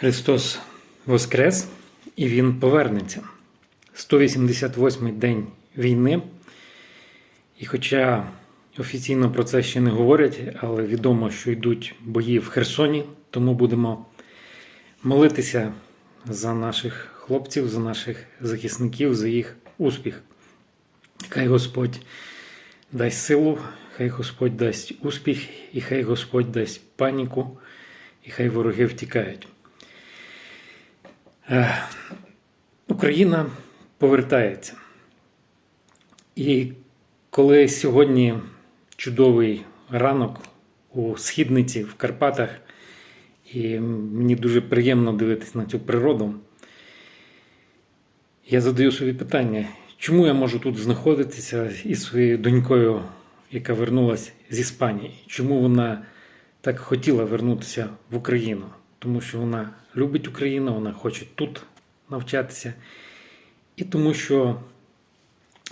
Христос Воскрес і Він повернеться. 188-й день війни. І хоча офіційно про це ще не говорять, але відомо, що йдуть бої в Херсоні, тому будемо молитися за наших хлопців, за наших захисників, за їх успіх. Хай Господь дасть силу, хай Господь дасть успіх, і хай Господь дасть паніку, і хай вороги втікають. Е, Україна повертається. І коли сьогодні чудовий ранок у східниці в Карпатах, і мені дуже приємно дивитися на цю природу, я задаю собі питання, чому я можу тут знаходитися із своєю донькою, яка вернулася з Іспанії? Чому вона так хотіла вернутися в Україну? Тому що вона любить Україну, вона хоче тут навчатися. І тому що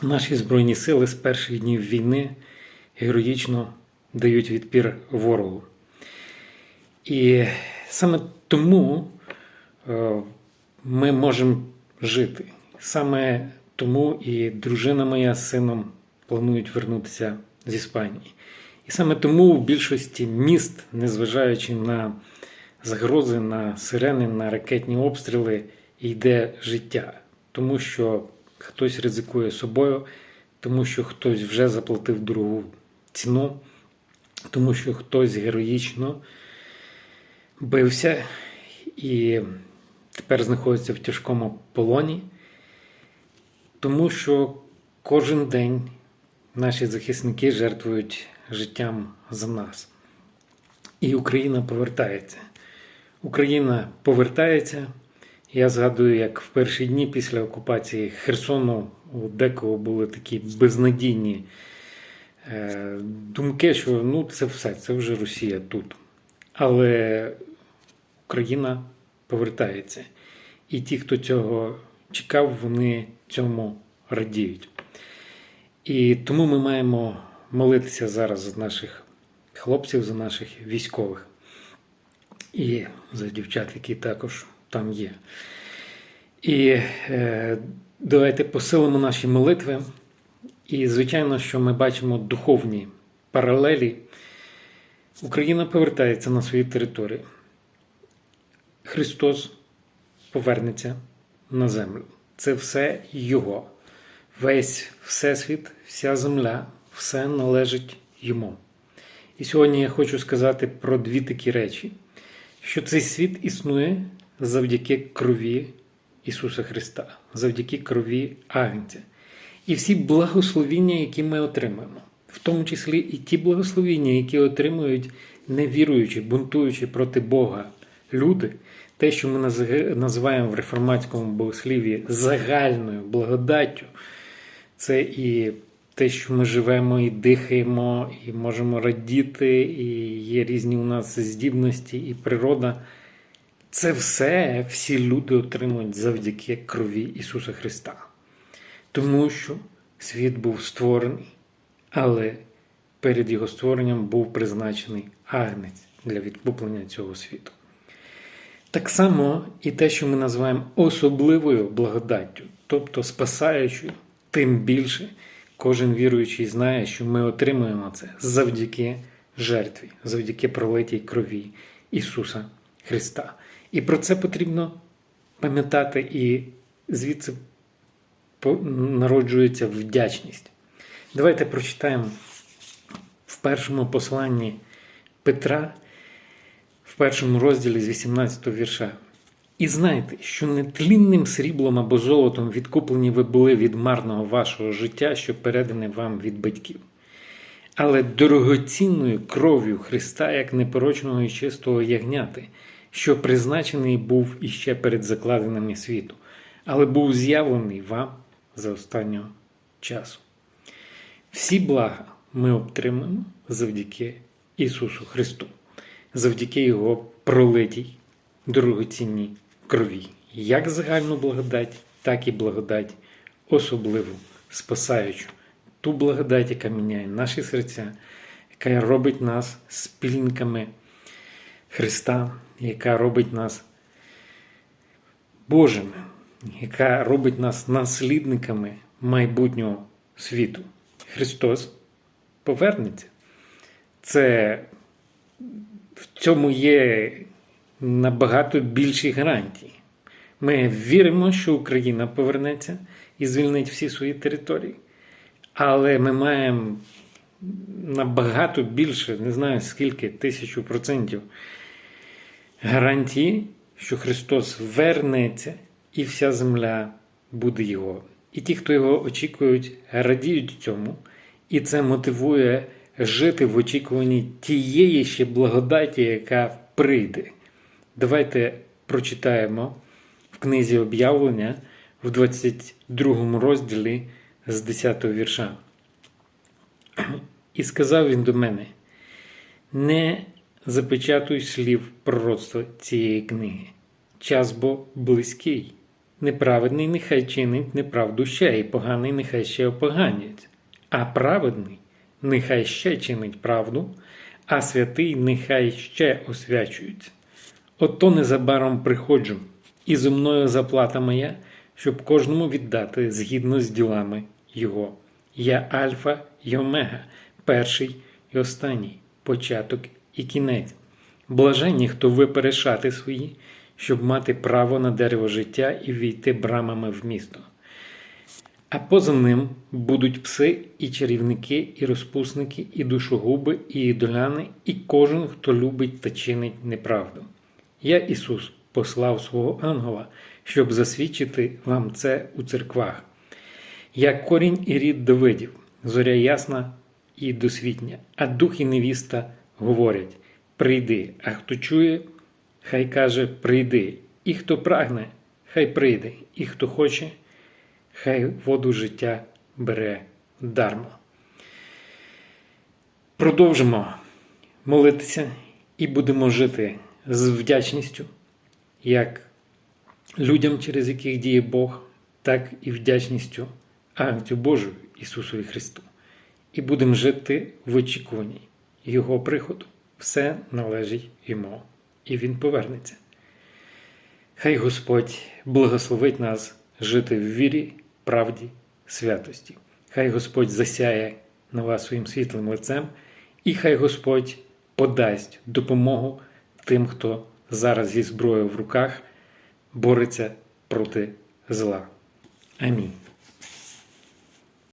наші Збройні сили з перших днів війни героїчно дають відпір ворогу. І саме тому е, ми можемо жити. Саме тому і дружина моя з сином планують вернутися з Іспанії. І саме тому в більшості міст, незважаючи на загрози, на сирени, на ракетні обстріли, йде життя. Тому що хтось ризикує собою, тому що хтось вже заплатив дорогу ціну, тому що хтось героїчно бився і тепер знаходиться в тяжкому полоні, тому що кожен день наші захисники жертвують життям за нас. І Україна повертається. Україна повертається. Я згадую, як в перші дні після окупації Херсону у декого були такі безнадійні е, думки, що ну це все, це вже Росія тут. Але Україна повертається. І ті, хто цього чекав, вони цьому радіють. І тому ми маємо молитися зараз за наших хлопців, за наших військових і за дівчат, які також там є. І е, давайте посилимо наші молитви. І, звичайно, що ми бачимо духовні паралелі. Україна повертається на свої території. Христос повернеться на землю. Це все Його. Весь Всесвіт, вся земля, все належить йому. І сьогодні я хочу сказати про дві такі речі: що цей світ існує завдяки крові Ісуса Христа, завдяки крові Агнця. І всі благословіння, які ми отримаємо, в тому числі і ті благословіння, які отримують невіруючі, бунтуючи проти Бога люди, те, що ми називаємо в реформатському богослів'ї загальною благодаттю, це і те, що ми живемо і дихаємо, і можемо радіти, і є різні у нас здібності і природа. Це все всі люди отримують завдяки крові Ісуса Христа. Тому що світ був створений, але перед Його створенням був призначений агнець для відкуплення цього світу. Так само і те, що ми називаємо особливою благодаттю, тобто спасаючою, тим більше кожен віруючий знає, що ми отримуємо це завдяки жертві, завдяки пролитій крові Ісуса Христа. І про це потрібно пам'ятати, і звідси народжується вдячність. Давайте прочитаємо в першому посланні Петра, в першому розділі з 18 вірша. І знайте, що нетлінним сріблом або золотом відкуплені ви були від марного вашого життя, що передане вам від батьків, але дорогоцінною кров'ю Христа, як непорочного і чистого ягняти, що призначений був іще перед закладеними світу, але був з'явлений вам за останнього часу. Всі блага ми отримаємо завдяки Ісусу Христу, завдяки Його пролитій дорогоцінній крові, як загальну благодать, так і благодать особливу, спасаючу, ту благодать, яка міняє наші серця, яка робить нас спільниками Христа, яка робить нас Божими, яка робить нас наслідниками майбутнього світу. Христос повернеться. Це в цьому є набагато більші гарантії. Ми віримо, що Україна повернеться і звільнить всі свої території. Але ми маємо набагато більше, не знаю скільки, тисячу процентів гарантії, що Христос вернеться і вся земля буде Його. І ті, хто його очікують, радіють цьому, і це мотивує жити в очікуванні тієї ще благодаті, яка прийде. Давайте прочитаємо в книзі об'явлення в 22 розділі з 10 вірша. І сказав він до мене: не запечатуй слів пророцтва цієї книги. Час бо близький. Неправедний нехай чинить неправду ще, і поганий нехай ще опоганять, а праведний нехай ще чинить правду, а святий нехай ще освячується. Ото незабаром приходжу, і зо мною заплата моя, щоб кожному віддати згідно з ділами його. Я Альфа й Омега, перший і останній, початок і кінець. Блаженні, хто випере шати свої, щоб мати право на дерево життя і війти брамами в місто. А поза ним будуть пси і чарівники, і розпусники, і душогуби, і ідоляни, і кожен, хто любить та чинить неправду. Я, Ісус, послав свого ангела, щоб засвідчити вам це у церквах. Я корінь і рід Давидів, зоря ясна і досвітня, а дух і невіста говорять: прийди, а хто чує, хай каже прийди, і хто прагне, хай прийде, і хто хоче, хай воду життя бере дарма. Продовжимо молитися і будемо жити з вдячністю, як людям, через яких діє Бог, так і вдячністю Агнцю Божу Ісусові Христу. І будемо жити в очікуванні Його приходу. Все належить йому, і Він повернеться. Хай Господь благословить нас жити в вірі, правді, святості. Хай Господь засяє на вас своїм світлим лицем, і хай Господь подасть допомогу тим, хто зараз зі зброєю в руках бореться проти зла. Амінь.